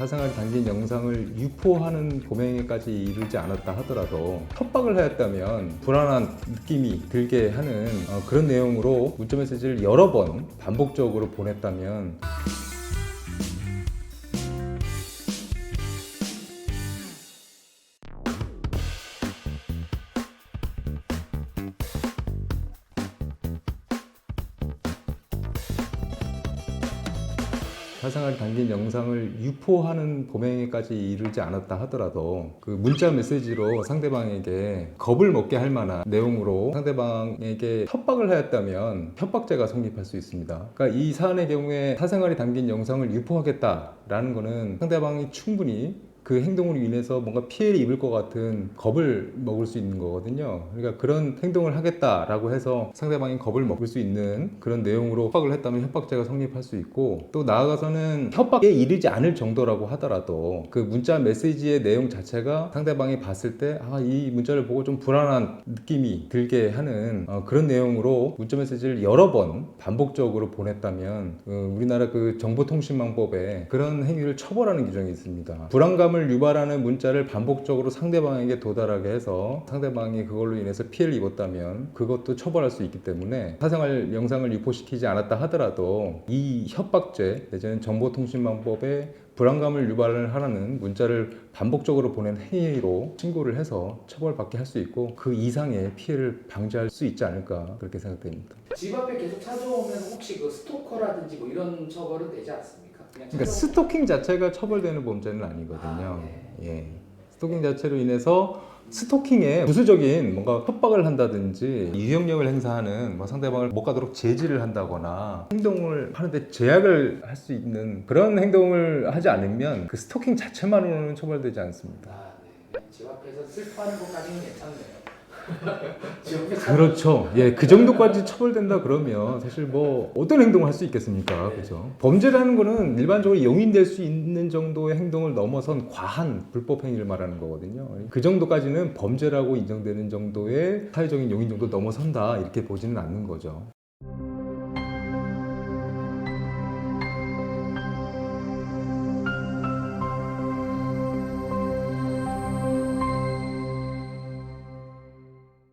사생활이 담긴 영상을 유포하는 고명에까지 이르지 않았다 하더라도 협박을 하였다면 불안한 느낌이 들게 하는 어, 그런 내용으로 문자 메시지를 여러 번 반복적으로 보냈다면 사생활이 담긴 영상을 유포하는 범행에까지 이르지 않았다 하더라도 그 문자 메시지로 상대방에게 겁을 먹게 할 만한 내용으로 상대방에게 협박을 하였다면 협박죄가 성립할 수 있습니다. 그러니까 이 사안의 경우에 사생활이 담긴 영상을 유포하겠다라는 거는 상대방이 충분히 그 행동으로 인해서 뭔가 피해를 입을 것 같은 겁을 먹을 수 있는 거거든요. 그러니까 그런 행동을 하겠다라고 해서 상대방이 겁을 먹을 수 있는 그런 내용으로 협박을 했다면 협박죄가 성립할 수 있고 또 나아가서는 협박에 이르지 않을 정도라고 하더라도 그 문자 메시지의 내용 자체가 상대방이 봤을 때 아 이 문자를 보고 좀 불안한 느낌이 들게 하는 어, 그런 내용으로 문자 메시지를 여러 번 반복적으로 보냈다면 어, 우리나라 그 정보통신망법에 그런 행위를 처벌하는 규정이 있습니다. 불안감을 유발하는 문자를 반복적으로 상대방에게 도달하게 해서 상대방이 그걸로 인해서 피해를 입었다면 그것도 처벌할 수 있기 때문에 사생활 영상을 유포시키지 않았다 하더라도 이 협박죄 내지는 정보통신망법에 불안감을 유발을 하라는 문자를 반복적으로 보낸 행위로 신고를 해서 처벌받게 할 수 있고 그 이상의 피해를 방지할 수 있지 않을까 그렇게 생각됩니다. 집 앞에 계속 찾아오면 혹시 그 스토커라든지 뭐 이런 처벌은 되지 않습니까? 그러니까 스토킹 자체가 처벌되는 범죄는 아니거든요. 아, 네. 예. 스토킹 자체로 인해서 스토킹에 부수적인 뭔가 협박을 한다든지 유형력을 행사하는 뭐 상대방을 못 가도록 제지를 한다거나 행동을 하는데 제약을 할 수 있는 그런 행동을 하지 않으면 그 스토킹 자체만으로는 처벌되지 않습니다. 아, 네. 집 앞에서 슬퍼하는 것까지는 괜찮네요. 그렇죠. 예, 그 정도까지 처벌된다 그러면 사실 뭐 어떤 행동을 할 수 있겠습니까? 그죠? 범죄라는 거는 일반적으로 용인될 수 있는 정도의 행동을 넘어선 과한 불법 행위를 말하는 거거든요. 그 정도까지는 범죄라고 인정되는 정도의 사회적인 용인 정도 넘어선다 이렇게 보지는 않는 거죠.